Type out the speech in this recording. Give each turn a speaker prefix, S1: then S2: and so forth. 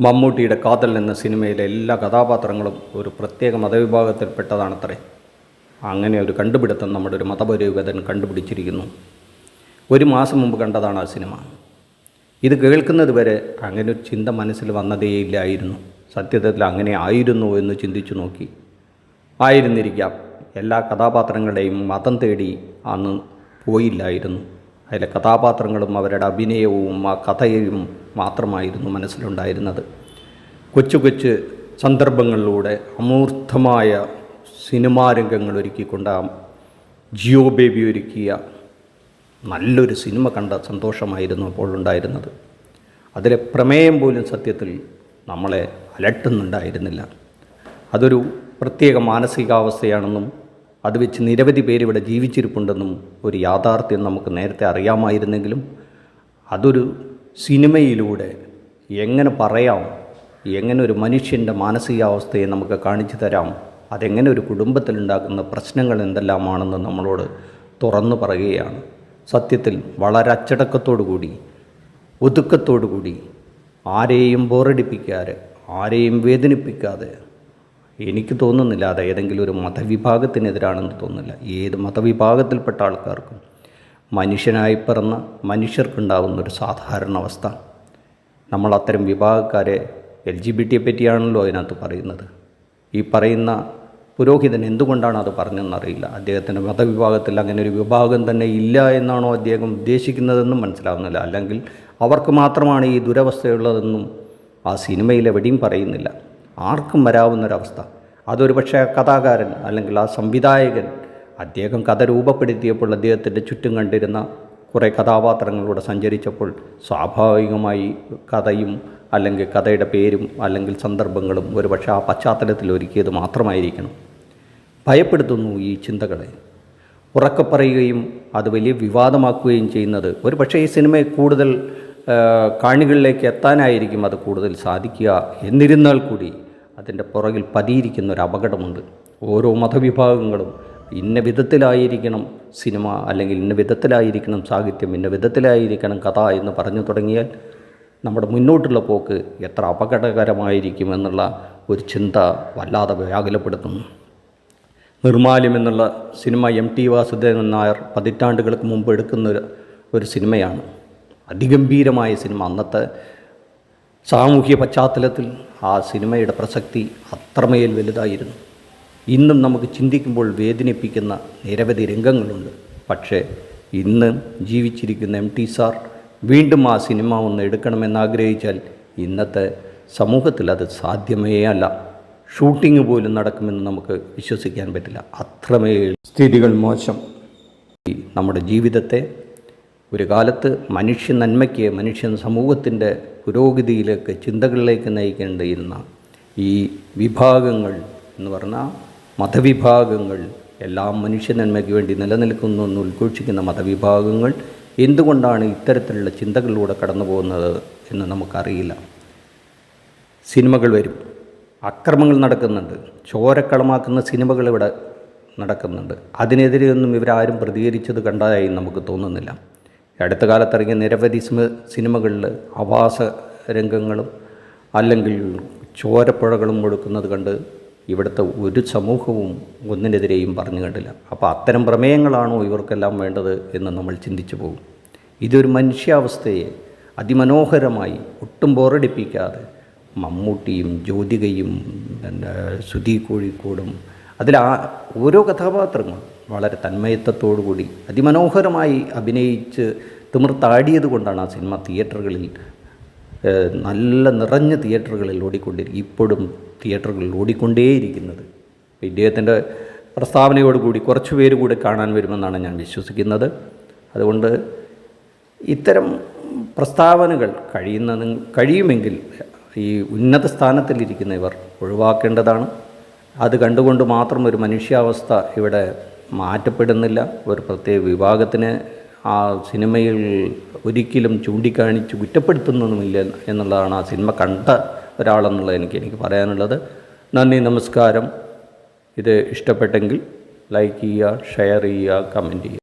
S1: മമ്മൂട്ടിയുടെ കാതൽ എന്ന സിനിമയിലെ എല്ലാ കഥാപാത്രങ്ങളും ഒരു പ്രത്യേക മതവിഭാഗത്തിൽപ്പെട്ടതാണത്രേ. അങ്ങനെ ഒരു കണ്ടുപിടുത്തം നമ്മുടെ ഒരു മതപുരോഗതൻ കണ്ടുപിടിച്ചിരിക്കുന്നു. ഒരു മാസം മുമ്പ് കണ്ടതാണ് ആ സിനിമ. ഇത് കേൾക്കുന്നത് വരെ അങ്ങനെ ഒരു ചിന്ത മനസ്സിൽ വന്നതേയില്ലായിരുന്നു. സത്യത്തിൽ അങ്ങനെ ആയിരുന്നു എന്ന് ചിന്തിച്ചു നോക്കി. ആയിരുന്നിരിക്കാം. എല്ലാ കഥാപാത്രങ്ങളുടെയും മതം തേടി അന്ന് പോയില്ലായിരുന്നു. അതിലെ കഥാപാത്രങ്ങളും അവരുടെ അഭിനയവും ആ കഥയും മാത്രമായിരുന്നു മനസ്സിലുണ്ടായിരുന്നത്. കൊച്ചു കൊച്ചു സന്ദർഭങ്ങളിലൂടെ അമൂർത്തമായ സിനിമാ രംഗങ്ങൾ ഒരുക്കിക്കൊണ്ട് ജിയോ ബേബി ഒരുക്കിയ നല്ലൊരു സിനിമ കണ്ട സന്തോഷമായിരുന്നു അപ്പോൾ ഉണ്ടായിരുന്നത്. അതിലെ പ്രമേയം പോലും സത്യത്തിൽ നമ്മളെ അലട്ടുന്നുണ്ടായിരുന്നില്ല. അതൊരു പ്രത്യേക മാനസികാവസ്ഥയാണെന്നും അത് വെച്ച് നിരവധി പേര് ഇവിടെ ജീവിച്ചിരിപ്പുണ്ടെന്നും ഒരു യാഥാർത്ഥ്യം നമുക്ക് നേരത്തെ അറിയാമായിരുന്നെങ്കിലും അതൊരു സിനിമയിലൂടെ എങ്ങനെ പറയാം എങ്ങനെ ഒരു മനുഷ്യന്റെ മാനസികാവസ്ഥയെ നമുക്ക് കാണിച്ചു തരാം അതെങ്ങനെ ഒരു കുടുംബത്തിലുണ്ടാക്കുന്ന പ്രശ്നങ്ങൾ എന്തെല്ലാമാണെന്ന് നമ്മളോട് തുറന്നു പറയുകയാണ്. സത്യത്തിൽ വളരെ അച്ചടക്കത്തോടു കൂടി ഒതുക്കത്തോടു കൂടി ആരെയും ബോറടിപ്പിക്കാതെ ആരെയും വേദനിപ്പിക്കാതെ എനിക്ക് തോന്നുന്നില്ല അത് ഏതെങ്കിലും ഒരു മതവിഭാഗത്തിനെതിരാണെന്ന് തോന്നുന്നില്ല. ഏത് മതവിഭാഗത്തിൽപ്പെട്ട ആൾക്കാർക്കും മനുഷ്യനായി പിറന്ന മനുഷ്യർക്കുണ്ടാകുന്ന ഒരു സാധാരണ അവസ്ഥ. നമ്മൾ അത്തരം വിഭാഗക്കാരെ എൽ ജി ബി ടിയെ പറ്റിയാണല്ലോ അതിനകത്ത് പറയുന്നത്. ഈ പറയുന്ന പുരോഹിതൻ എന്തുകൊണ്ടാണ് അത് പറഞ്ഞതെന്നറിയില്ല. അദ്ദേഹത്തിന്റെ മതവിഭാഗത്തിൽ അങ്ങനെ ഒരു വിഭാഗം തന്നെ ഇല്ല എന്നാണോ അദ്ദേഹം ഉദ്ദേശിക്കുന്നതെന്നും മനസ്സിലാവുന്നില്ല. അല്ലെങ്കിൽ അവർക്ക് മാത്രമാണ് ഈ ദുരവസ്ഥയുള്ളതെന്നും ആ സിനിമയിൽ എവിടെയും പറയുന്നില്ല. ആർക്കും വരാവുന്നൊരവസ്ഥ. അതൊരു പക്ഷേ കഥാകാരൻ അല്ലെങ്കിൽ ആ സംവിധായകൻ അദ്ദേഹം കഥ രൂപപ്പെടുത്തിയപ്പോൾ അദ്ദേഹത്തിന്റെ ചുറ്റും കണ്ടിരുന്ന കുറേ കഥാപാത്രങ്ങളിലൂടെ സഞ്ചരിച്ചപ്പോൾ സ്വാഭാവികമായി കഥയും അല്ലെങ്കിൽ കഥയുടെ പേരും അല്ലെങ്കിൽ സന്ദർഭങ്ങളും ഒരുപക്ഷെ ആ പശ്ചാത്തലത്തിൽ ഒരുക്കിയത് മാത്രമായിരിക്കണം. ഭയപ്പെടുത്തുന്നു ഈ ചിന്തകളെ. ഉറക്കെ പറയുകയും അത് വലിയ വിവാദമാക്കുകയും ചെയ്യുന്നത് ഒരു പക്ഷേ ഈ സിനിമയെ കൂടുതൽ കാണികളിലേക്ക് എത്താനായിരിക്കും അത് കൂടുതൽ സാധിക്കുക എന്നിരുന്നാൽ കൂടി അതിന്റെ പുറകിൽ പതിയിരിക്കുന്ന ഒരു അപകടമുണ്ട്. ഓരോ മതവിഭാഗങ്ങളും ഇന്ന വിധത്തിലായിരിക്കണം സിനിമ അല്ലെങ്കിൽ ഇന്ന വിധത്തിലായിരിക്കണം സാഹിത്യം ഇന്ന വിധത്തിലായിരിക്കണം കഥ എന്ന് പറഞ്ഞു തുടങ്ങിയാൽ നമ്മുടെ മുന്നോട്ടുള്ള പോക്ക് എത്ര അപകടകരമായിരിക്കും എന്നുള്ള ഒരു ചിന്ത വല്ലാതെ വ്യാകുലപ്പെടുത്തുന്നു. നിർമാല്യം എന്നുള്ള cinema M T Vasudevan Nair പതിറ്റാണ്ടുകൾക്ക് മുമ്പ് എടുക്കുന്ന ഒരു സിനിമയാണ്. അതിഗംഭീരമായ സിനിമ. അന്നത്തെ സാമൂഹ്യ പശ്ചാത്തലത്തിൽ ആ സിനിമയുടെ പ്രസക്തി അത്രമേൽ വലുതായിരുന്നു. ഇന്നും നമുക്ക് ചിന്തിക്കുമ്പോൾ വേദനിപ്പിക്കുന്ന നിരവധി രംഗങ്ങളുണ്ട്. പക്ഷേ ഇന്ന് ജീവിച്ചിരിക്കുന്ന എം ടി സാർ വീണ്ടും ആ സിനിമ ഒന്ന് എടുക്കണമെന്നാഗ്രഹിച്ചാൽ ഇന്നത്തെ സമൂഹത്തിൽ അത് സാധ്യമേ അല്ല. ഷൂട്ടിംഗ് പോലും നടക്കുമെന്ന് നമുക്ക് വിശ്വസിക്കാൻ പറ്റില്ല. അത്രമേൽ സ്ഥിതികൾ മോശം. ഈ നമ്മുടെ ജീവിതത്തെ ഒരു കാലത്ത് മനുഷ്യ നന്മയ്ക്ക് മനുഷ്യൻ സമൂഹത്തിന്റെ പുരോഗതിയിലേക്ക് ചിന്തകളിലേക്ക് നയിക്കേണ്ടിയിരുന്ന ഈ വിഭാഗങ്ങൾ എന്ന് പറഞ്ഞാൽ മതവിഭാഗങ്ങൾ എല്ലാം മനുഷ്യ നന്മയ്ക്ക് വേണ്ടി നിലനിൽക്കുന്നു എന്ന് ഉദ്ഘോഷിക്കുന്ന മതവിഭാഗങ്ങൾ എന്തുകൊണ്ടാണ് ഇത്തരത്തിലുള്ള ചിന്തകളിലൂടെ കടന്നു പോകുന്നത് എന്ന് നമുക്കറിയില്ല. സിനിമകൾ വരും. അക്രമങ്ങൾ നടക്കുന്നുണ്ട്. ചോരക്കളമാക്കുന്ന സിനിമകൾ ഇവിടെ നടക്കുന്നുണ്ട്. അതിനെതിരെയൊന്നും ഇവരാരും പ്രതികരിച്ചത് കണ്ടതായി നമുക്ക് തോന്നുന്നില്ല. അടുത്ത കാലത്തിറങ്ങിയ നിരവധി സിനിമകളിൽ ആവാസ രംഗങ്ങളും അല്ലെങ്കിൽ ചോരപ്പുഴകളും ഒഴുക്കുന്നത് കണ്ട് ഇവിടുത്തെ ഒരു സമൂഹവും ഒന്നിനെതിരെയും പറഞ്ഞു കണ്ടില്ല. അപ്പോൾ അത്തരം പ്രമേയങ്ങളാണോ ഇവർക്കെല്ലാം വേണ്ടത് എന്ന് നമ്മൾ ചിന്തിച്ചു പോകും. ഇതൊരു മനുഷ്യാവസ്ഥയെ അതിമനോഹരമായി ഒട്ടും ബോറടിപ്പിക്കാതെ മമ്മൂട്ടിയും ജ്യോതികയും പിന്നെ സുധി കോഴിക്കോടും അതിൽ ആ ഓരോ കഥാപാത്രങ്ങളും വളരെ തന്മയത്വത്തോടുകൂടി അതിമനോഹരമായി അഭിനയിച്ച് തിമിർത്താടിയത് കൊണ്ടാണ് ആ സിനിമ തിയേറ്ററുകളിൽ നല്ല നിറഞ്ഞ തിയേറ്ററുകളിൽ ഓടിക്കൊണ്ടിരിക്കും ഇപ്പോഴും തിയേറ്ററുകളിൽ ഓടിക്കൊണ്ടേയിരിക്കുന്നത്. ഇദ്ദേഹത്തിന്റെ പ്രസ്താവനയോടുകൂടി കുറച്ച് പേര് കൂടി കാണാൻ വരുമെന്നാണ് ഞാൻ വിശ്വസിക്കുന്നത്. അതുകൊണ്ട് ഇത്തരം പ്രസ്താവനകൾ കഴിയുന്ന കഴിയുമെങ്കിൽ ഈ ഉന്നത സ്ഥാനത്തിലിരിക്കുന്ന ഇവർ ഒഴിവാക്കേണ്ടതാണ്. അത് കണ്ടുകൊണ്ട് മാത്രം ഒരു മനുഷ്യാവസ്ഥ ഇവിടെ മാറ്റപ്പെടുന്നില്ല. ഒരു പ്രത്യേക വിഭാഗത്തിന് ആ സിനിമയിൽ ഒരിക്കലും ചൂണ്ടിക്കാണിച്ച് കുറ്റപ്പെടുത്തുന്നതുമില്ല എന്നുള്ളതാണ് ആ സിനിമ കണ്ട ഒരാളെന്നുള്ളത് എനിക്ക് എനിക്ക് പറയാനുള്ളത്. നന്ദി നമസ്കാരം. ഇത് ഇഷ്ടപ്പെട്ടെങ്കിൽ ലൈക്ക് ചെയ്യുക ഷെയർ ചെയ്യുക കമന്റ് ചെയ്യുക.